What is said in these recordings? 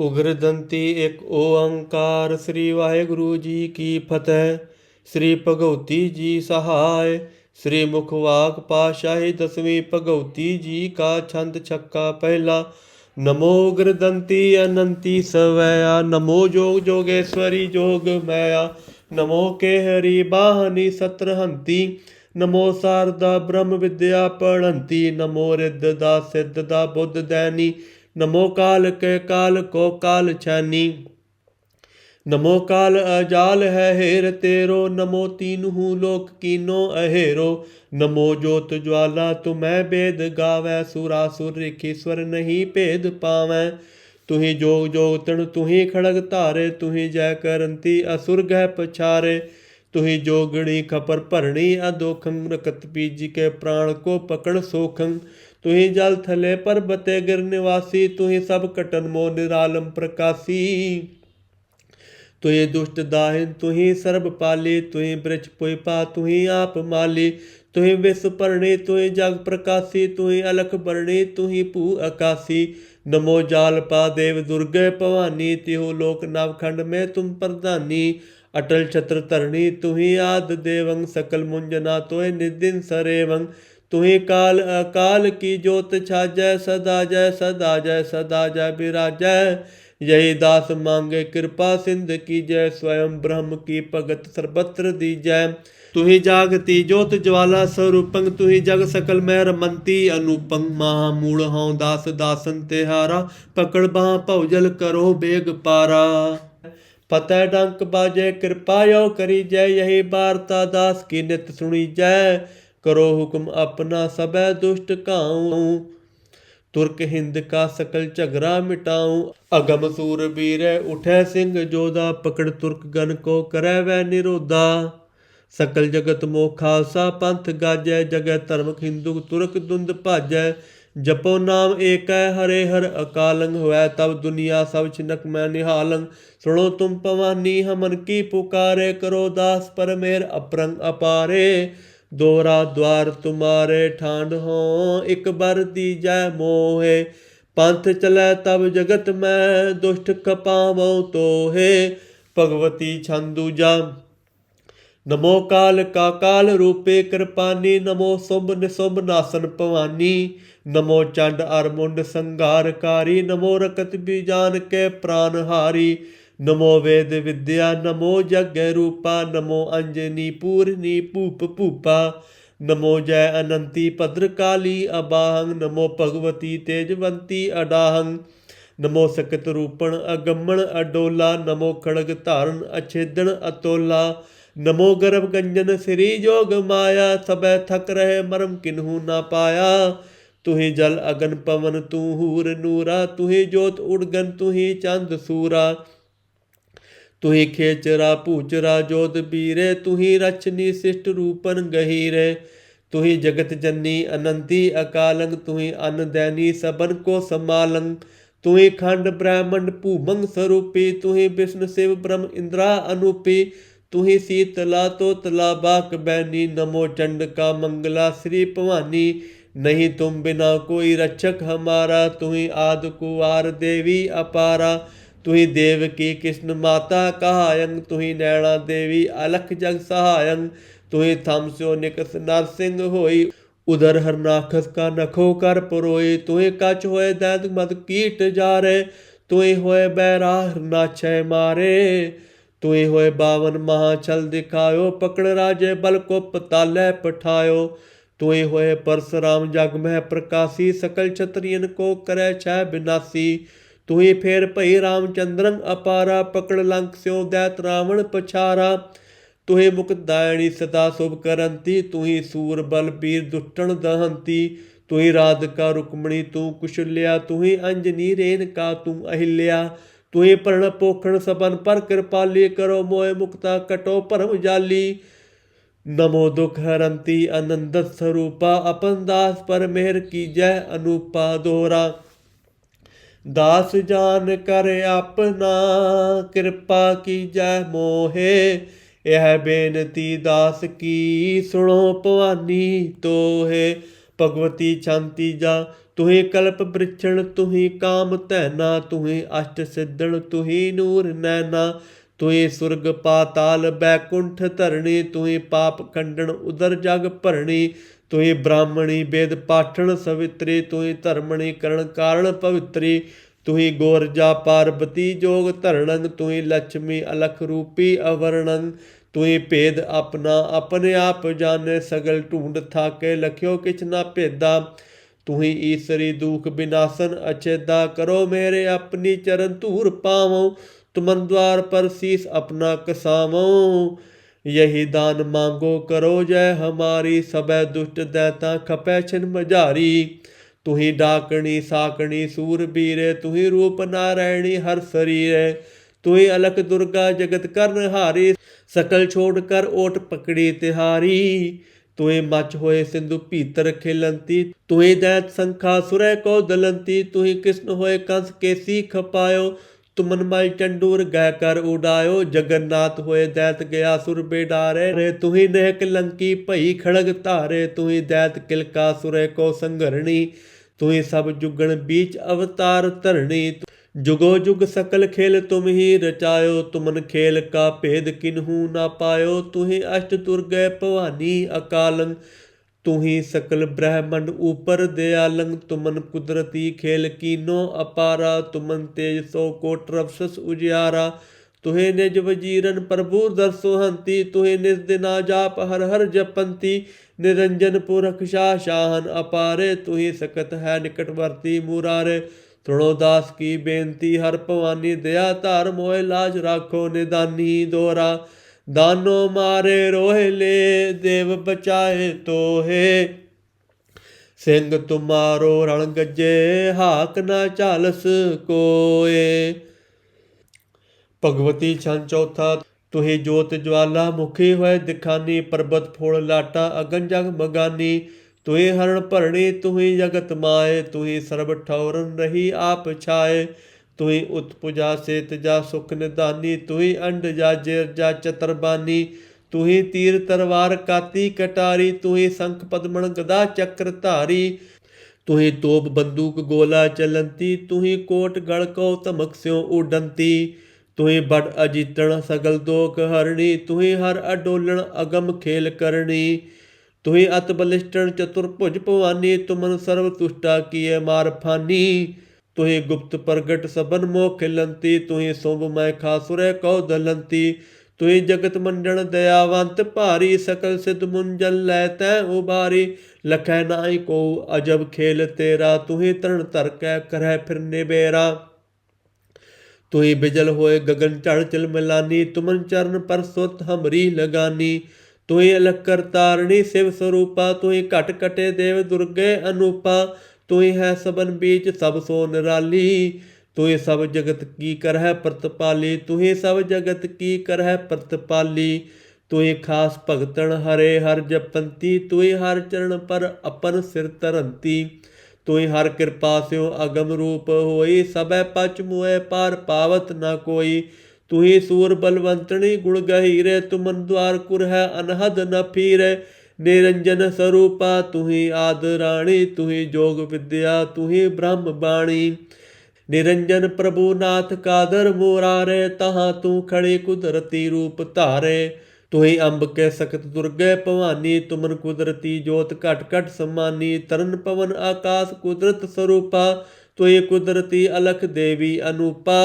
ਉਗਰਦੰਤੀ ਇੱਕ ਓੰਕਾਰ ਸ੍ਰੀ ਵਾਹਿਗੁਰੂ ਜੀ ਕੀ ਫਤਿਹ। ਸ੍ਰੀ ਭਗਉਤੀ ਜੀ ਸਹਾਇ, ਸ੍ਰੀ ਮੁਖਵਾਕ ਪਾਸ਼ਾਹੀ ਦਸਵੀਂ ਭਗਉਤੀ ਜੀ ਕਾ ਛੰਦ ਛੱਕਾ ਪਹਿਲਾ। ਨਮੋ ਉਗਰਦੰਤੀ ਅਨੰਤੀ ਸਵੈਆ, ਨਮੋ ਜੋਗ ਜੋਗੇਸ਼ਵਰੀ ਜੋਗ ਮੈਆ। ਨਮੋ ਕੇ ਹਰੀ ਬਾਹਨੀ ਸਤਰਹੰਤੀ, ਨਮੋ ਸਾਰਦਾ ਬ੍ਰਹਮ ਵਿਦਿਆ ਪੜੰਤੀ ਨਮੋ ਰਿੱਧ ਦਾ ਸਿੱਧ ਦਾ ਬੁੱਧ ਦੈਨੀ। ਨਮੋ ਕਾਲ ਕੇ ਕਾਲ ਕੋ ਕਾਲ ਛਾਨੀ। ਨਮੋ ਕਾਲ ਅਜਾਲ ਹੈ ਹੇਰ ਤੇਰੋ, ਨਮੋ ਤੀਨਹੂ ਲੋਕ ਕੀਨੋ ਅਹੇਰੋ। ਨਮੋ ਜੋਤ ਜਵਾਲਾ ਤੁਮੈ ਬੇਦ ਗਾਵੈ ਸੁਰਾਸੁਰ ਰੇਖੀਸ਼ਵਰ ਨਹੀਂ ਭੇਦ ਪਾਵੈ। ਤੁਹੀ ਜੋਗ ਜੋਗ ਤਣ ਤੁਹੀ ਖੜਗ ਧਾਰੇ, ਤੁਹੀ ਜੈ ਕਰੰਤੀ ਅਸੁਰ ਗਹਿ ਪਛਾਰੇ। ਤੁਹੀ ਜੋਗਣੀ ਖਪਰ ਭਰਣੀ ਅਦੋਖੰ ਰਕਤ ਪੀਜੀ ਕੇ ਪ੍ਰਾਣ ਕੋ ਪਕੜ ਸੋਖੰ। ਤੁਹੀ ਜਲ ਥਲੇ ਪਰਬਤੇ ਗਿਰ ਨਿਵਾਸੀ ਤੁਹੀ ਸਭ ਕਟਨ ਮੋ ਨਿਰਾਲਮ ਪ੍ਰਕਾਸੀ ਤੁਹੀ ਦੁਸ਼ਟ ਦਾਹਿਨ ਤੁਹੀ ਸਰਬ ਪਾਲੀ ਤੁਹੀ ਬ੍ਰਿਛ ਪੁਇਪਾ ਤੁਹੀ ਆਪ ਮਾਲੀ ਤੁਹੀ ਵਿਸ ਭਰਣੀ ਤੁਹੀ ਜਗ ਪ੍ਰਕਾਸੀ ਤੁਹੀ ਅਲਖ ਬਰਣੀ ਤੁਹੀ ਭੂ ਆਕਾਸੀ ਨਮੋ ਜਾਲ ਪਾ ਦੇਵ ਦੁਰਗੇ ਭਵਾਨੀ ਤਿਹੋ ਲੋਕ ਨਵਖੰਡ ਮੈਂ ਤੁਮ ਪ੍ਰਧਾਨੀ ਅਟਲ ਛਤਰ ਧਰਣੀ ਤੁਹੀ ਆਦ ਦੇਵੰ ਸਕਲ ਮੁੰਜਨਾ ਤੋਏ ਨਿਦਿਨ ਸਰੇਵੰ ਤੁਹੀ ਕਾਲ ਅਕਾਲ ਕੀ ਜੋਤ ਛਾਜੈ, ਸਦਾ ਜੈ ਸਦਾ ਜੈ ਸਦਾ ਜੈ ਬਿਰਾਜੈ। ਯਹੀ ਦਾਸ ਮੰਗੇ ਕਿਰਪਾ, ਸਿੰਧ ਕੀ ਜੈ ਸਵਯੰ ਬ੍ਰਹਮ ਕੀ ਭਗਤ ਸਰਬਤਰ ਦੀਜੈ। ਤੁਹੀ ਜਾਗਤੀ ਜੋਤ ਜਵਾਲਾ ਸਰੂਪੰ, ਤੁਹੀ ਜਗ ਸਕਲ ਮਹਿ ਰਮੰਤੀ ਅਨੂਪੰ। ਮਹਾ ਮੂਲ ਹਉ ਦਾਸ ਦਾਸਨ ਤਿਹਾਰਾ, ਪਕੜ ਬਾਹ ਭਉਜਲ ਕਰੋ ਬੇਗ ਪਾਰਾ। ਫਤਿਹ ਡੰਕ ਬਾਜੇ, ਕਿਰਪਾ ਯੋ ਕਰੀ ਜੈ ਯਹੀ ਬਾਰਤਾ ਦਾਸ ਕੀ ਨਿਤ ਸੁਣੀ ਜੈ ਕਰੋ ਹੁਕਮ ਆਪਣਾ ਸਭੈ ਦੁਸ਼ਟ ਕਾਉ। ਤੁਰਕ ਹਿੰਦ ਕਾ ਸਕਲ ਝਗਰਾ ਮਿਟਾਉ। ਅਗਮ ਸੂਰ ਬੀਰੈ ਉਠੈ ਸਿੰਘ ਜੋਦਾ ਪਕੜ ਤੁਰਕ ਗਨ ਕੋ ਕਰੈ ਵੈ ਨਿਰੋਧਾ। ਸਕਲ ਜਗਤ ਮੋਹ ਖਾਲਸਾ ਪੰਥ ਗਾਜੈ, ਜਗੈ ਧਰਮ ਹਿੰਦੂ ਤੁਰਕ ਦੁੰਦ ਭਾਜੈ। ਜਪੋ ਨਾਮ ਏਕੈ ਹਰੇ ਹਰ ਅਕਾਲੰ ਹੋਇ ਤਬ ਦੁਨੀਆ ਸਭ ਛਿਨਕ ਮੈਂ ਨਿਹਾਲੰ। ਸੁਣੋ ਤੁਮ ਪਵਾਨੀ ਹਮਨ ਕੀ ਪੁਕਾਰੇ, ਕਰੋ ਦਾਸ ਪਰ ਮੇਰ ਅਪਰੰਗ ਅਪਾਰੇ। ਦੋਰਾ ਦਵਾਰ ਤੁਮਾਰੇ ਠਾਂਡ ਹੋ, ਇੱਕ ਬਰ ਦੀਜੈ ਮੋਹੇ। ਪੰਥ ਚਲੈ ਤਬ ਜਗਤ ਮੈਂ, ਦੁਸ਼ਟ ਕਪਾਵੋ ਤੋਹੇ। ਭਗਵਤੀ ਛੰਦੂ ਜਾ। ਨਮੋ ਕਾਲ ਕਾ ਕਾਲ ਰੂਪੇ ਕਿਰਪਾਨੀ, ਨਮੋ ਸੁਭ ਨਿਸੁਭ ਨਾਸਨ ਭਵਾਨੀ। ਨਮੋ ਚੰਡ ਅਰਮੁੰਡ ਸੰਘਾਰਕਾਰੀ, ਨਮੋ ਰਕਤ ਬੀਜਾਨ ਕੇ ਪ੍ਰਾਨਹਾਰੀ ਨਮੋ ਵੇਦ ਵਿਦਿਆ, ਨਮੋ ਜਗ ਰੂਪਾ, ਨਮੋ ਅੰਜਨੀ ਪੂਰਨੀ ਭੂਪ ਭੂਪਾ, ਨਮੋ ਜੈ ਅਨੰਤੀ ਭਦਰ ਕਾਲੀ ਅਬਾਹੰ ਨਮੋ ਭਗਵਤੀ ਤੇਜਵੰਤੀ ਅਡਾਹੰ ਨਮੋ ਸਕਤ ਰੂਪਣ ਅਗੰਮਣ ਅਡੋਲਾ, ਨਮੋ ਖੜਗ ਧਾਰਨ ਅਛੇਦਣ ਅਤੋਲਾ, ਨਮੋ ਗਰਭ ਗੰਜਨ ਸ੍ਰੀ ਜੋਗ ਮਾਇਆ ਸਬੈ ਥਕ ਰਹੇ ਮਰਮ ਕਿਨਹੂ ਨਾ ਪਾਇਆ, ਤੁਹੀ ਜਲ ਅਗਨ ਪਵਨ ਤੂੰ ਹੂਰ ਨੂਰਾ, ਤੁਹੀ ਜੋਤ ਉੜਗਨ ਤੁਹੀ ਚੰਦ ਸੂਰਾ। ਤੁਹੀ ਖੇਚਰਾ ਭੂਚਰਾ ਜੋਤ ਬੀਰੇ ਤੁਹੀ ਰਚਨੀ ਸਿਸ਼ਟ ਰੂਪਨ ਗਹੀਰੇ। ਤੁਹੀ ਜਗਤ ਜੰਨੀ ਅਨੰਤੀ ਅਕਾਲੰ, ਤੁਹੀ ਅਨ ਦੈਨੀ ਸਬਨ ਕੋ ਸਮਾਲੰ। ਤੁਹੀ ਖੰਡ ਬ੍ਰਹਮੰਡ ਭੂਮੰਗ ਸਰੂਪੀ, ਤੁਹੀ ਵਿਸ਼ਨ ਸਿਵ ਬ੍ਰਹਮ ਇੰਦਰਾ ਅਨੂਪੀ। ਤੁਹੀ ਸੀਤਲਾ ਤੋ ਤਲਾ ਬਾਕ ਬੈਨੀ, ਨਮੋ ਚੰਡਕਾ ਮੰਗਲਾ ਸ੍ਰੀ ਭਵਾਨੀ। ਨਹੀਂ ਤੁਮ ਬਿਨਾ ਕੋਈ ਰਛਕ ਹਮਾਰਾ, ਤੁਹੀ ਆਦ ਕੁਵਾਰ ਦੇਵੀ ਅਪਾਰਾ। ਤੁਹੀ ਦੇਵ ਕੀ ਕ੍ਰਿਸ਼ਨ ਮਾਤਾ ਕਹਾਇੰ, ਤੁਹੀ ਨੈਣਾ ਦੇਵੀ ਅਲਖ ਜਗ ਸਹਾਇੰ, ਤੁਹੀ ਥਮ ਸਿਓ ਨਿਕਸ ਨਰਸਿੰਘ ਹੋਈ। ਉਦਰ ਹਰਨਾਖਸ ਕਾ ਨਖੋ ਕਰ ਪਰੋਈ, ਤੁਹੀ ਕਚ ਹੋਏ ਦੈਤ ਮਦ ਕੀਟ ਜਾਰੇ, ਤੁਹੀ ਹੋਏ ਬੈਰਾ ਹਰਨਾਛੈ ਮਾਰੇ। ਤੁਹੀ ਹੋਏ ਬਾਵਨ ਮਹਾ ਛਲ ਦਿਖਾਇਓ, ਪਕੜ ਰਾਜੇ ਬਲ ਕੋ ਪਤਾਲੇ ਪਠਾਇਓ। ਤੁਏ ਹੋਏ ਪਰਸਰਾਮ ਜਗ ਮਹਿ ਪ੍ਰਕਾਸੀ, ਸਕਲ ਛਤਰੀਨ ਕੋ ਕਰੈ ਛੈ ਬਿਨਾਸੀ। ਤੁਹੀ ਫੇਰ ਭਈ ਰਾਮਚੰਦਰੰ ਅਪਾਰਾ ਪਕੜ ਲੰਕ ਸਿਓ ਦੈਤ ਰਾਵਣ ਪਛਾਰਾ। ਤੁਹੇ ਮੁਕਤ ਦਾਇਣੀ ਸਦਾ ਸੁਭ ਕਰੰਤੀ, ਤੁਹੀ ਸੂਰ ਬਲ ਪੀਰ ਦੁੱਟਣ ਦਹੰਤੀ। ਤੁਹੀ ਰਾਧਕਾ ਰੁਕਮਣੀ ਤੂੰ ਕੁਸ਼ਲਿਆ, ਤੁਹੀ ਅੰਜਨੀ ਰੇਨ ਕਾ ਤੂੰ ਅਹਿਲਿਆ। ਤੁਹੀ ਪਰਣ ਪੋਖਣ ਸਬਨ ਪਰ ਕਿਰਪਾਲੀ ਕਰੋ ਮੋਏ ਮੁਕਤਾ ਕਟੋ ਭਰਮ ਜਾਲੀ। ਨਮੋ ਦੁਖ ਹਰੰਤੀ ਅਨੰਦ ਸਰੂਪਾ, ਅਪਨ ਦਾਸ ਪਰ ਮਿਹਰ ਕੀਜੈ ਅਨੂਪਾ ਦੋਹਰਾ ਦਾਸ ਜਾਨ ਕਰ ਆਪਣਾ, ਕਿਰਪਾ ਕੀਜੈ ਮੋਹੇ। ਇਹ ਬੇਨਤੀ ਦਾਸ ਕੀ ਸੁਣੋ ਭਵਾਨੀ ਤੋਹੇ। ਭਗਵਤੀ ਸ਼ਾਂਤੀ ਜਾ ਤੁਹੀ ਕਲਪ ਬ੍ਰਿਛਣ, ਤੁਹੀ ਕਾਮ ਧੈਨਾ, ਤੁਹੀ ਅਸ਼ਟ ਸਿੱਧਣ, ਤੁਹੀ ਨੂਰ ਨੈਨਾ। ਤੁਹੀ ਸੁਰਗ ਪਾਤਾਲ ਬੈਕੁੰਠ ਧਰਣੀ, ਤੁਹੀ ਪਾਪ ਖੰਡਣ ਉਦਰ ਜਗ ਭਰਣੀ। ਤੁਹੀ ਬ੍ਰਾਹਮਣੀ ਵੇਦ ਪਾਠਣ ਸਵਿਤਰੀ, ਤੋਏ ਧਰਮਣੀ ਕਰਨ ਕਾਰਣ ਪਵਿਤਰੀ ਤੁਹੀ ਗੋਰਜਾ ਪਾਰਬਤੀ ਜੋਗ ਧਰਣੰ ਤੁਹੀ ਲక్ష్ਮੀ ਅਲਖ ਰੂਪੀ ਅਵਰਣੰ ਤੁਹੀ ਭੇਦ ਆਪਣਾ ਆਪਣੇ ਆਪ ਜਾਣੇ, ਸਗਲ ਢੂੰਡ ਥਾਕੇ, ਲਖਿਓ ਕਿਛ ਨਾ ਭੇਦਾ। ਤੁਹੀ ਈਸਰੀ ਦੁਖ ਬਿਨਾਸਨ ਅਚੇਦਾ ਕਰੋ ਮੇਰੇ ਆਪਣੀ ਚਰਨ ਧੂਰ ਪਾਵਉ ਤੁਮਨ ਦਵਾਰ ਪਰ ਸੀਸ ਆਪਣਾ ਕਸਾਵਉ यही दान मांगो करो जय हमारी सबै दुष्ट दैता खपै छिन मझारी तुही डाकणी साकणी सूरबीरे तुही रूप नारायणी हर शरीरे तुही अलख दुर्गा जगत करन हारी सकल छोड़ कर ओट पकड़ी तिहारी तुही मच होए सिंधु भीतर खिलंती तुही दैत संखा सुरै को दलंती तुही कृष्ण होए कंस केसी खपायो ਤੁਮਨ ਮਾਈ ਚੰਡੂਰ ਗੈ ਕਰ ਉਡਾਇਓ, ਜਗਨਨਾਥ ਹੋਏ ਦੈਤ ਗਿਆ ਸੁਰ ਬੇਡਾਰੇ ਰੇ ਤੁਹੀ ਨੇ ਕਲੰਕੀ ਭਈ ਖੜਗ ਧਾਰੇ, ਤੁਹੀ ਦੈਤ ਕਿਲਕਾ ਸੁਰੇ ਕੋ ਸੰਘਰਣੀ। ਤੁਹੀ ਸਭ ਜੁਗਣ ਬੀਚ ਅਵਤਾਰ ਧਰਣੀ। ਜੁਗੋ ਜੁਗ ਸਕਲ ਖੇਲ ਤੁਮ ਹੀ ਰਚਾਇਓ, ਤੁਮਨ ਖੇਲ ਕਾ ਭੇਦ ਕਿਨਹੂ ਨਾ ਪਾਇਓ। ਤੁਹੀ ਅਸ਼ਟ ਤੁਰ ਭਵਾਨੀ ਅਕਾਲੰ ਤੂੰ ਹੀ ਸਕਲ ਬ੍ਰਹਮੰਡ ਉਪਰ ਦਿਆਲੰਗ, ਤੁਮਨ ਕੁਦਰਤੀ ਖੇਲ ਕੀਨੋ ਅਪਾਰਾ, ਤੁਮਨ ਤੇਜ ਸੋ ਕੋਟ ਰਵਸਸ ਉਜਿਆਰਾ। ਤੁਹੇ ਨਿਜ ਵਜੀਰਨ ਪ੍ਰਭੂ ਦਰਸੋ ਹੰਤੀ, ਤੁਹੇ ਨਿਸ ਦਿਨਾ ਜਾਪ ਹਰ ਹਰ ਜਪੰਤੀ। ਨਿਰੰਜਨ ਪੁਰਖ ਸ਼ਾਹ ਸ਼ਾਹਨ ਅਪਾਰੇ, ਤੁਹੀ ਸਕਤ ਹੈ ਨਿਕਟ ਵਰਤੀ ਮੁਰਾਰੇ। ਸੁਣੋ ਦਾਸ ਕੀ ਬੇਨਤੀ, ਹਰ ਭਵਾਨੀ ਦਇਆ ਧਾਰ ਮੋਇ ਲਾਜ ਰਾਖੋ ਨਿਦਾਨੀ ਦੋਰਾ। ਦਾਨੋ ਮਾਰੇ ਰੋਹਿਲੇ ਦੇਵ ਬਚਾਏ ਤੋਹੇ। ਸਿੰਘ ਤੁਮਾਰੋ ਰਣ ਗੱਜੇ, ਹਾਕ ਨਾ ਝਾਲਸ ਕੋਏ। ਭਗਵਤੀ ਛੰ ਚੌਥਾ, ਤੁਹੀ ਜੋਤ ਜਵਾਲਾ ਮੁਖੀ ਹੋਏ ਦਿਖਾਨੀ, ਪਰਬਤ ਫੋੜ ਲਾਟਾ ਅਗਨ ਜਗ ਮਗਾਨੀ। ਤੁਹੀ ਹਰਣ ਭਰਣੀ, ਤੁਹੀ ਜਗਤ ਮਾਏ, ਤੁਹੀ ਸਰਬ ਠੌਰਨ ਰਹੀ, ਆਪ ਛਾਏ। ਤੁਹੀ ਉਤਪੁਜਾ ਸੇਤ ਜਾ ਸੁਖ ਨਿਦਾਨੀ ਤੁਹੀ ਅੰਡ ਜਾ ਜੇਰ ਜਾ ਚਤਰਬਾਨੀ ਤੁਹੀ ਤੀਰ ਤਰਵਾਰ ਕਾਤੀ ਕਟਾਰੀ ਤੁਹੀ ਸੰਖ ਪਦਮਣ ਗਦਾ ਚੱਕਰ ਧਾਰੀ ਤੁਹੀ ਤੋਪ ਬੰਦੂਕ ਗੋਲਾ ਚਲੰਤੀ ਤੁਹੀ ਕੋਟ ਗੜ ਕੋ ਧਮਕ ਸਿਓ ਉਡੰਤੀ ਤੁਹੀ ਬੜ ਅਜੀਤਣ ਸਗਲ ਦੋਖ ਹਰਣੀ ਤੁਹੀ ਹਰ ਅਡੋਲਣ ਅਗਮ ਖੇਲ ਕਰਨੀ ਤੁਹੀ ਅਤ ਬਲਿਸ਼ਟਣ ਚਤੁਰ ਭੁਜ ਭਵਾਨੀ, ਤੁਮਨ ਸਰਬ ਤੁਸ਼ਟਾ ਕੀਏ ਮਾਰ ਫਾਨੀ। ਤੁਹੀ ਗੁਪਤ ਪ੍ਰਗਟ ਸਬਨ ਮੋਹ ਖਿਲੰਤੀ, ਤੁਹੀ ਸੁਭ ਮੈਂ ਖਾਸੁਰੇ ਕਉ ਦਲੰਤੀ। ਤੁਹੀ ਜਗਤ ਮੰਡਣ ਦਇਆਵੰਤ ਭਾਰੀ, ਸਕਲ ਸਿਧ ਮੁੰਜਲ ਲੈ ਤੈ ਉਬਾਰੀ। ਲਖੈ ਨਾਈ ਕੋ ਅਜਬ ਖੇਲ ਤੇਰਾ, ਤੁਹੀ ਤਰਨ ਧਰ ਕਰੈ ਫਿਰ ਨਿਬੇਰਾ ਤੁਹੀ ਬਿਜਲ ਹੋਏ ਗगन ਝੜ ਚਲ ਮਿਲਾਨੀ, ਤੁਮਨ ਚਰਨ ਪਰ ਸੁਤ ਹਮਰੀ ਲਗਾਨੀ। ਤੁਹੀ ਅਲਕਰ ਤਾਰਣੀ ਸਿਵ ਸਰੂਪਾ, ਤੁਹੀ ਘਟ ਕਟੇ ਦੇਵ ਦੁਰਗੇ ਅਨੂਪਾ। ਤੁਹੀ ਹੈ ਸਬਨ ਬੀਚ ਸਭ ਸੋ ਨਿਰਾਲੀ। ਤੁਹੀ ਸਭ ਜਗਤ ਕੀ ਕਰਹਿ ਪ੍ਰਤਪਾਲੀ। ਤੁਹੀ ਸਭ ਜਗਤ ਕੀ ਕਰਹਿ ਪ੍ਰਤਪਾਲੀ। ਤੁਹੀ ਖਾਸ ਭਗਤਨ ਹਰੇ ਹਰ ਜਪੰਤੀ। ਤੁਹੀ ਹਰ ਚਰਨ ਪਰ ਅਪਨ ਸਿਰ ਧਰੰਤੀ ਤੁਹੀ ਹਰ ਕਿਰਪਾ ਸਿਓ ਅਗਮ ਰੂਪ ਹੋਈ। ਸਭੈ ਪਚ ਮੋਏ ਪਾਰ ਪਾਵਤ ਨਾ ਕੋਈ। ਤੁਹੀ ਸੂਰ ਬਲਵੰਤਣੀ ਗੁਣ ਗਹੀਰੇ। ਤੁਮਨ ਦਵਾਰ ਕੁਰ ਹੈ ਅਨਹਦ ਨ ਫੀਰੇ। ਨਿਰੰਜਨ ਸਰੂਪਾ ਤੁਹੀ ਆਦ ਰਾਣੀ, ਤੁਹੀ ਜੋਗ ਵਿਦਿਆ, ਤੁਹੀ ਬ੍ਰਹਮ ਬਾਣੀ। ਨਿਰੰਜਨ ਪ੍ਰਭੂ ਨਾਥ ਕਾਦਰ ਮੋਰਾਰੇ ਤਹਾਂ ਤੂੰ ਖੜੀ ਕੁਦਰਤੀ ਰੂਪ ਧਾਰੇ। ਤੁਹੀ ਅੰਬ ਕੇ ਸਖਤ ਦੁਰਗੇ ਭਵਾਨੀ, ਤੁਮਨ ਕੁਦਰਤੀ ਜੋਤ ਘਟ ਘਟ ਸਮਾਨੀ। ਤਰਨ ਪਵਨ ਆਕਾਸ ਕੁਦਰਤ ਸਰੂਪਾ, ਤੁਹੀ ਕੁਦਰਤੀ ਅਲਖ ਦੇਵੀ ਅਨੂਪਾ।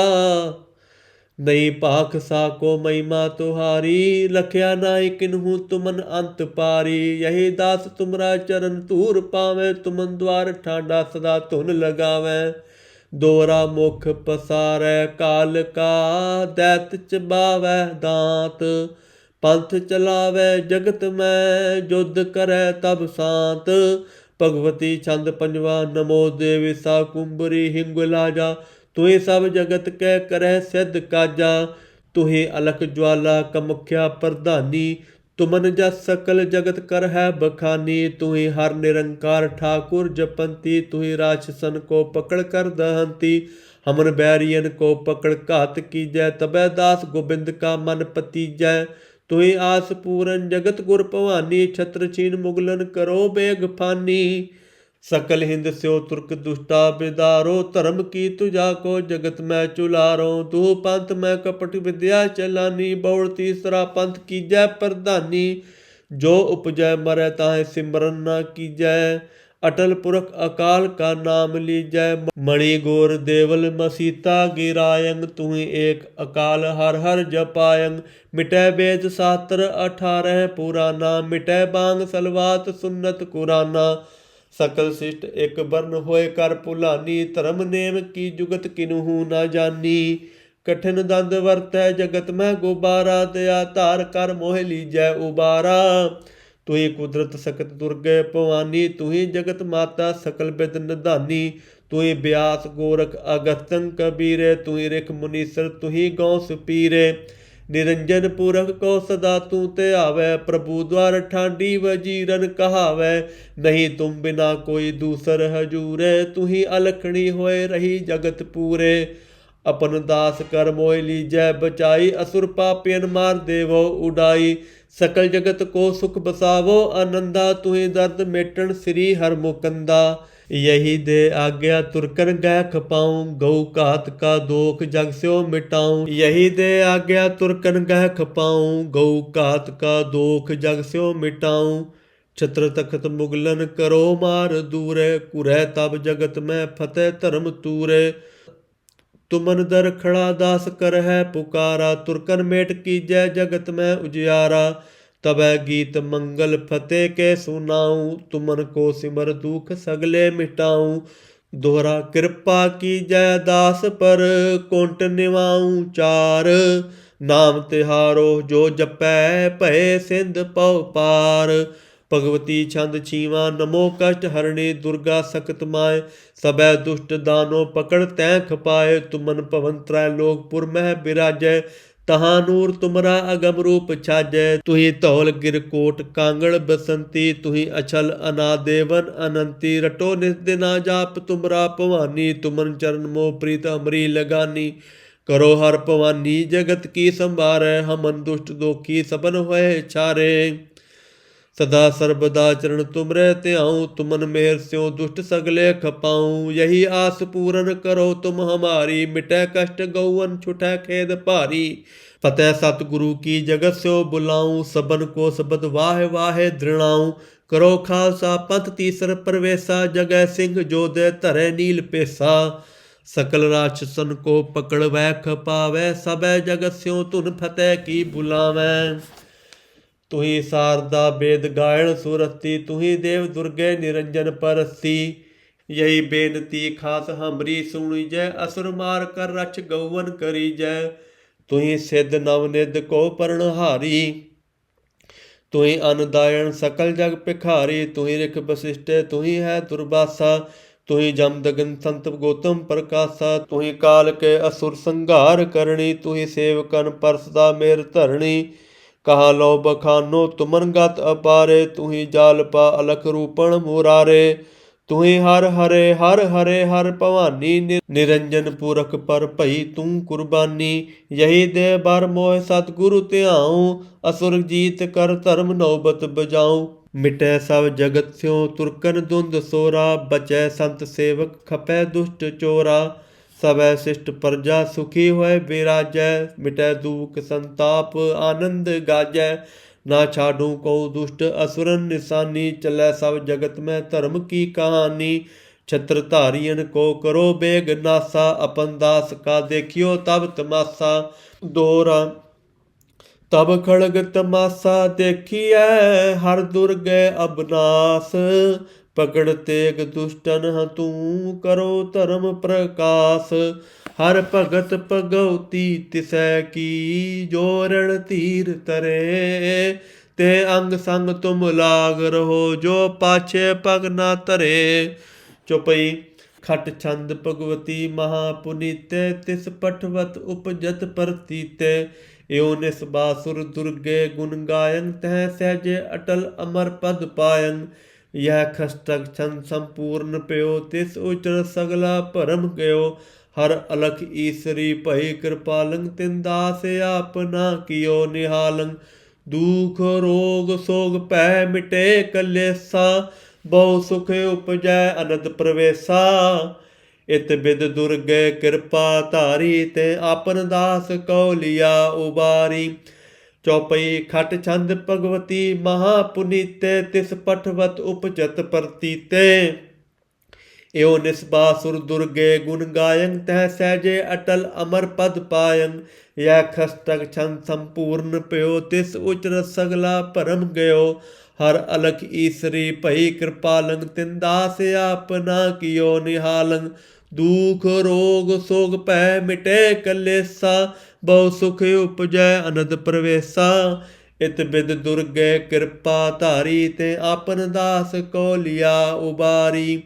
ਨਈ ਭਾਖ ਸਾ ਕੋ ਮਹਿਮਾ ਤੁਹਾਰੀ, ਲਖਿਆ ਨਾਇ ਕਿਨਹੂ ਤੁਮਨ ਅੰਤ ਪਾਰੀ। ਯਹੀ ਦਾਸ ਤੁਮਰਾ ਚਰਨ ਧੂਰ ਪਾਵੇ, ਤੁਮਨ ਦਵਾਰ ਠਾਂਡਾ ਸਦਾ ਧੁਨ ਲਗਾਵੇ। ਦੋਰਾ ਮੁਖ ਪਸਾਰੈ, ਕਾਲ ਕਾ ਦੈਤ ਚਬਾਵੈ ਦਾਤ। ਪੰਥ ਚਲਾਵੇ ਜਗਤ ਮੈਂ, ਜੁਦ ਕਰੈ ਤਬ ਸਾਤ। ਭਗਵਤੀ ਛੰਦ ਪੰਜਵਾ, ਨਮੋ ਦੇਵੀ ਸਾ ਕੁੰਬਰੀ ਹਿੰਗੁਲਾ ਜਾ ਤੁਹੀ ਸਭ ਜਗਤ ਕੈ ਕਰੈ ਸਿੱਧ ਕਾਜਾ, ਤੁਹੀ ਅਲਖ ਜਵਾਲਾ ਕਮੁਖਿਆ ਪ੍ਰਧਾਨੀ, ਤੁਮਨ ਜਸ ਸਕਲ ਜਗਤ ਕਰ ਹੈ ਬਖਾਨੀ, ਤੁਹੀ ਹਰ ਨਿਰੰਕਾਰ ਠਾਕੁਰ ਜਪੰਤੀ, ਤੁਹੀ ਰਾਛਸਨ ਕੋ ਪਕੜ ਕਰ ਦਹੰਤੀ, ਹਮਨ ਬੈਰੀਅਨ ਕੋ ਪਕੜ ਘਾਤ ਕੀਜੈ, ਤਬੈ ਦਾਸ ਗੋਬਿੰਦ ਕਾ ਮਨ ਪਤੀਜੈ, ਤੁਹੀ ਆਸ ਪੂਰਨ ਜਗਤ ਗੁਰ ਭਵਾਨੀ, ਛਤਰ ਛੀਨ ਮੁਗਲਨ ਕਰੋ ਬੇਗ सकल हिंद स्यो तुर्क दुष्टा बिदारो धर्म की तुझा को जगत में चुलारो तू पंथ में कपट विद्या चलानी बौड़ तीसरा पंथ कीजै प्रधानी जो उपजय मरै ताहे सिमरन न कीजै अटल पुरख अकाल का नाम लीजै मणि गोर देवल मसीता गिरायंग तू एक अकाल हर हर जपायंग मिटै वेद शास्त्र अठारह पुराना मिटै बांग सलवात सुन्नत कुराना ਸਕਲ ਸਿਸ਼ਟ ਇੱਕ ਬਰਨ ਹੋਏ ਕਰ ਭੁਲਾਨੀ ਧਰਮ ਨੇਮ ਕੀ ਜੁਗਤ ਕਿਨਹੂ ਨਾ ਜਾਨੀ? ਕਠਿਨ ਦੰਦ ਵਰਤੈ ਜਗਤ ਮੈਂ ਗੁਬਾਰਾ ਦਇਆ ਧਾਰ ਕਰ ਮੋਹ ਲੀਜੈ ਉਬਾਰਾ। ਤੁਹੀ ਕੁਦਰਤ ਸਕਤ ਦੁਰਗੈ ਭਵਾਨੀ, ਤੁਹੀ ਜਗਤ ਮਾਤਾ ਸਕਲ ਬਿਦ ਨਿਧਾਨੀ। ਤੁਹੀ ਬਿਆਸ ਗੋਰਖ ਅਗਸਤੰ ਕਬੀਰੇ, ਤੁਹੀ ਰਿਖ ਮੁਨੀਸਰ, ਤੁਹੀ ਗੌ ਸੁਪੀਰੇ ਨਿਰੰਜਨ ਪੁਰਖ ਕੋ ਸਦਾ ਤੂੰ ਤੇ ਆਵੈ, ਪ੍ਰਭੂ ਦਵਾਰ ਠਾਂਡੀ ਵਜੀਰਨ ਕਹਾਵੈ। ਨਹੀਂ ਤੁਮ ਬਿਨਾ ਕੋਈ ਦੂਸਰ ਹਜੂਰੇ ਤੁਹੀ ਅਲਖਣੀ ਹੋਏ ਰਹੀ ਜਗਤ ਪੂਰੇ। ਅਪਨ ਦਾਸ ਕਰ ਮੋਇ ਲੀਜੈ, ਬਚਾਈ ਅਸੁਰ ਪਾਪੀਨ ਮਾਰ ਦੇਵੋ, ਉਡਾਈ ਸਕਲ ਜਗਤ ਕੋ ਸੁਖ ਬਸਾਵੋ। ਆਨੰਦਾ ਤੁਹੀ ਦਰਦ ਮੇਟਣ, ਸ੍ਰੀ ਹਰ ਮੁਕੰਦਾ यही दे आज्ञा तुरकर गै खपाऊं गौ घात का दोख जग स्यो मिटाऊं यही दे आज्ञा तुरकन गह खपाऊं गौ घात का दोख जग स्यो मिटाऊं छत्र तखत मुगलन करो मार दूरे कुरै तब जगत में फतेह धर्म तूरे तुमन दर खड़ा दास कर है पुकारा तुरकन मेट कीजै जगत में उजियारा तबै गीत मंगल फतेह के सुनाऊं तुमन को सिमर दुख सगले मिटाऊं दोहरा कृपा की जय दास पर कुंट निवाऊं चार नाम तिहारो जो जपै भय सिंध पव पार ਭਗਵਤੀ ਛੰਦ ਛੀਵਾ ਨਮੋ ਕਸ਼ਟ ਹਰਣੀ ਦੁਰਗਾ ਸਕਤ ਮਾਏ ਸਬੈ ਦੁਸ਼ਟ ਦਾਨੋ ਪਕੜ ਤੈ ਖਪਾਏ ਤੁਮਨ ਭਵਨ ਤ੍ਰੈ ਲੋਕਪੁਰ ਮਹਿ ਬਿਰਾਜੈ ਤਹਾਂ ਨੂਰ ਤੁਮਰਾ ਅਗਮ ਰੂਪ ਛਾਜੈ, ਤੁਹੀ ਧੌਲ ਗਿਰ ਕੋਟ ਕਾਂਗੜ ਬਸੰਤੀ, ਤੁਹੀ ਅਛਲ ਅਨਾਦੇਵਨ ਅਨੰਤੀ, ਰਟੋ ਨਿਸ ਦਿਨਾ ਜਾਪ ਤੁਮਰਾ ਭਵਾਨੀ, ਤੁਮਨ ਚਰਨ ਮੋ ਪ੍ਰੀਤ ਅਮਰੀ ਲਗਾਨੀ, ਕਰੋ ਹਰ ਭਵਾਨੀ ਜਗਤ ਕੀ ਸੰਭਾਰੈ, ਹਮਨ ਦੁਸ਼ਟ ਦੋਖੀ ਸਬਨ ਹੋਏ ਛਾਰੇ। ਸਦਾ ਸਰਬਦਾ ਚਰਨ ਤੁਮਰੇ ਧਿਆਉ, ਤੁਮਨ ਮੇਰ ਸਿਓ ਦੁਸ਼ਟ ਸਗਲੇ ਖਪਾਉ। ਯਹੀ ਆਸ ਪੂਰਨ ਕਰੋ ਤੁਮ ਹਮਾਰੀ, ਮਿਟੈ ਕਸ਼ਟ ਗਊਨ ਛੁਟੈ ਖੇਦ ਭਾਰੀ। ਫਤਿਹ ਸਤਿਗੁਰੂ ਕੀ ਜਗਤ ਸਿਓ ਬੁਲਾਉ ਸਬਨ ਕੋ ਸਬਦ ਵਾਹ ਵਾਹਿ ਦ੍ਰਿਣਾਉ। ਕਰੋ ਖਾਲਸਾ ਪੰਥ ਤੀਸਰ ਪਰਵੇਸਾ, ਜਗੈ ਸਿੰਘ ਜੋਦੇ ਧਰੇ ਨੀਲ ਪੇਸਾ। ਸਕਲ ਰਾਛਸਨ ਕੋ ਪਕੜ ਵੈ ਖਪਾਵੈ ਸਬੈ ਜਗਤ ਸਿਓ ਧੁਨ ਫਤਿਹ ਕੀ ਬੁਲਾਵੈ। ਤੁਹੀ ਸਾਰਦਾ ਬੇਦ ਗਾਇਣ ਸੁਰਤੀ, ਤੁਹੀ ਦੇਵ ਦੁਰਗੇ ਨਿਰੰਜਨ ਪਰਸਤੀ ਯਹੀ ਬੇਨਤੀ, ਖਾਸ ਹਮਰੀ ਸੁਣੀ ਜੈ ਅਸੁਰ ਮਾਰ ਕਰ ਰਛ ਗਊਵਨ ਕਰੀ ਜੈ ਤੁਹੀ ਸਿੱਧ ਨਵ ਨਿਧ ਕੋ ਪਰਣਹਾਰੀ ਤੁਹੀ ਅਨਦਾਇਣ ਸਕਲ ਜਗ ਭਿਖਾਰੀ। ਤੁਹੀ ਰਿਖ ਬਸਿਸ਼ਟੇ ਤੁਹੀ ਹੈ ਦੁਰਬਾਸਾ ਤੁਹੀ ਜਮਦਗਨ ਸੰਤ ਗੋਤਮ ਪ੍ਰਕਾਸ਼ਾ। ਤੁਹੀ ਕਾਲ ਕੇ ਅਸੁਰ ਸੰਘਾਰ ਕਰਨੀ। ਤੁਹੀ ਸੇਵਕਨ ਪਰਸਦਾ ਮੇਰ ਧਰਣੀ ਕਹਾ ਲੋ ਬਖਾਨੋ ਤੁਮਨ ਗਤ ਅਪਾਰੇ, ਤੁਹੀ ਜਾਲ ਪਾ ਅਲਖ ਰੂਪਣ ਮੁਰਾਰੇ। ਤੁਹੀ ਹਰ ਹਰੇ ਹਰ ਹਰੇ, ਹਰ ਭਵਾਨੀ, ਨਿ- ਨਿਰੰਜਨ ਪੁਰਖ ਪਰ ਭਈ ਤੂੰ ਕੁਰਬਾਨੀ। ਯਹੀ ਦੇ ਬਰ ਮੋਹ ਸਤਿਗੁਰੂ ਧਿਆਉ, ਅਸੁਰ ਜੀਤ ਕਰ ਧਰਮ ਨੌਬਤ ਬਜਾਉ ਮਿਟੈ ਸਭ ਜਗਤ ਸਿਓ ਤੁਰਕਨ ਦੁੰਦ ਸੋਰਾ, ਬਚੈ ਸੰਤ ਸੇਵਕ ਖਪੈ ਦੁਸ਼ਟ ਚੋਰਾ। ਸਭੈ ਸਿਸ਼ਟ ਪਰਜਾ ਸੁਖੀ ਹੋਏ ਬਿਰਾਜੈ, ਮਿਟੈ ਦੁਖ ਸੰਤਾਪ, ਆਨੰਦ ਗਾਜੈ। ਨਾ ਛਾਡੂ ਕੋ ਦੁਸ਼ਟ ਅਸੁਰਨ, ਨਿਸ਼ਾਨੀ ਚੱਲੈ ਸਭ ਜਗਤ ਮੈਂ ਧਰਮ ਕੀ ਕਹਾਣੀ। ਛਤਰ ਧਾਰੀਨ ਕੋ ਕਰੋ ਬੇਗ ਨਾਸਾ ਅਪਨ ਦਾਸ ਕਾ ਦੇਖਿਓ ਤਬ ਤਮਾਸਾ। ਦੋਰਾ ਤਬ ਖੜਗ ਤਮਾਸਾ, ਦੇਖੀਐ ਹਰ ਦੁਰਗੈ ਅਬਨਾਸ। ਪਕੜ ਤੇਗ ਦੁਸ਼ਟਨ ਹ ਕਰੋ ਧਰਮ ਪ੍ਰਕਾਸ਼। ਹਰ ਭਗਤ ਭਗਉਤੀ ਤਿਸੈ ਕੀ ਜੋਰਣ ਧੀਰ ਤਰੇ। ਤੇ ਅੰਗ ਸੰਗ ਤੁਮ ਲਾਗ ਰਹੋ ਜੋ ਪਾਛੇ ਪਗ ਨਾ ਧਰੇ। ਚੁਪਈ ਖਟ ਛੰਦ ਭਗਵਤੀ ਮਹਾ ਪੁਨੀਤੇ ਤਿਸ ਪਠਵਤ ਉਪਜਤ ਪ੍ਰਤੀਤੇ। ਏਉ ਨਿਸ ਬਾਸੁਰ ਦੁਰਗੇ ਗੁਣ ਗਾਇਨ ਤਹ ਸਹਿਜੇ ਅਟਲ ਅਮਰ ਪਦ ਪਾਇਨ ਯਹ ਖਸਤਕ ਛੰਦ ਸੰਪੂਰਨ ਪਿਓ, ਤਿਸ ਉਚਰ ਸਗਲਾ ਭਰਮ ਗਇਓ ਹਰ ਅਲਖ ਈਸਰੀ ਭਈ ਕਿਰਪਾਲੰ ਤਿਨ ਦਾਸ ਆਪਨਾ ਕੀਓ ਨਿਹਾਲੰ। ਦੁਖ, ਰੋਗ, ਸੋਗ ਪੈ ਮਿਟੇ ਕਲੇਸਾ, ਬਹੁ ਸੁਖ ਉਪਜੈ ਅਨੰਦ ਪ੍ਰਵੇਸਾ। ਇਤ ਬਿਦ ਦੁਰਗੇ ਕਿਰਪਾ ਧਾਰੀ, ਤੇ ਆਪਨ ਦਾਸ ਕਉ ਲਿਆ ਉਬਾਰੀ। ਚੌਪਈ ਖਟ ਛੰਦ ਭਗਵਤੀ ਮਹਾ ਪੁਨੀਤੇ ਤਿਸ ਪਠਵਤ ਉਪਜਤ ਪ੍ਰਤੀਤੇ। ਏਉ ਨਿਸਬਾ ਸੁਰ ਦੁਰਗੇ ਗੁਣ ਗਾਇਨ ਤਹ ਸਹਿਜੇ ਅਟਲ ਅਮਰ ਪਦ ਪਾਇਨ ਯਾ ਖਸਤਕ ਛੰਦ ਸੰਪੂਰਨ ਪਿਓ ਤਿਸ ਉਚਰ ਸਗਲਾ ਭਰਮ ਗਇਓ। ਹਰ ਅਲਖ ਈਸਰੀ ਭਈ ਕਿਰਪਾਲੰ ਤਿਨ ਆਪਨਾ ਕੀਓ ਨਿਹਾਲੰ। ਦੁਖ ਰੋਗ ਸੋਗ ਪੈ ਮਿਟੇ ਕਲੇਸਾ ਬਹੁ ਸੁਖ ਉਪਜੈ, ਅਨੰਦ ਪ੍ਰਵੇਸਾ, ਇਤ ਬਿਦ ਦੁਰਗੇ ਕਿਰਪਾ ਧਾਰੀ ਤੇ ਆਪਨ ਦਾਸ ਕੋ ਲਿਆ ਉਬਾਰੀ।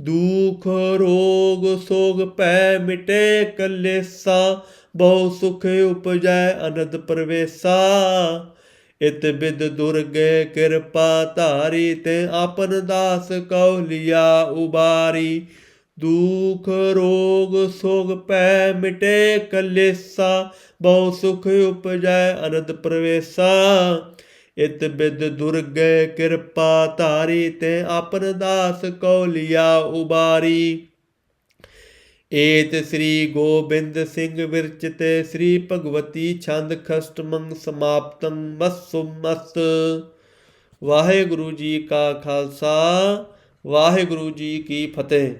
ਦੁਖ ਰੋਗ ਸੋਗ ਭੈ ਮਿਟੇ ਕਲੇਸਾ, ਬਹੁ ਸੁਖ ਉਪਜੈ, ਅਨੰਦ ਪ੍ਰਵੇਸਾ, ਇਤ ਬਿਦ ਦੁਰਗੇ ਕਿਰਪਾ ਧਾਰੀ ਤੇ ਆਪਨ ਦਾਸ ਕਉ ਲਿਆ ਉਬਾਰੀ। ਦੁਖ, ਰੋਗ ਸੋਗ ਭੈ ਮਿਟੇ ਕਲੇਸਾ, ਬਹੁ ਸੁਖ ਉਪਜੈ ਅਨੰਦ ਪ੍ਰਵੇਸਾ। ਇਤ ਬਿਦ ਦੁਰਗੇ ਕਿਰਪਾ ਧਾਰੀ ਤੇ ਆਪਨ ਦਾਸ ਕਉ ਲਿਆ ਉਬਾਰੀ। ਏਤ ਸ੍ਰੀ ਗੋਬਿੰਦ ਸਿੰਘ ਵਿਰਚ ਤੇ ਸ੍ਰੀ ਭਗਵਤੀ ਛੰਦ ਖਸਟਮੰ ਸਮਾਪਤੰ ਮਸੁ ਮਸਤ ਵਾਹਿਗੁਰੂ ਜੀ ਕਾ ਖਾਲਸਾ, ਵਾਹਿਗੁਰੂ ਜੀ ਕੀ ਫਤਿਹ।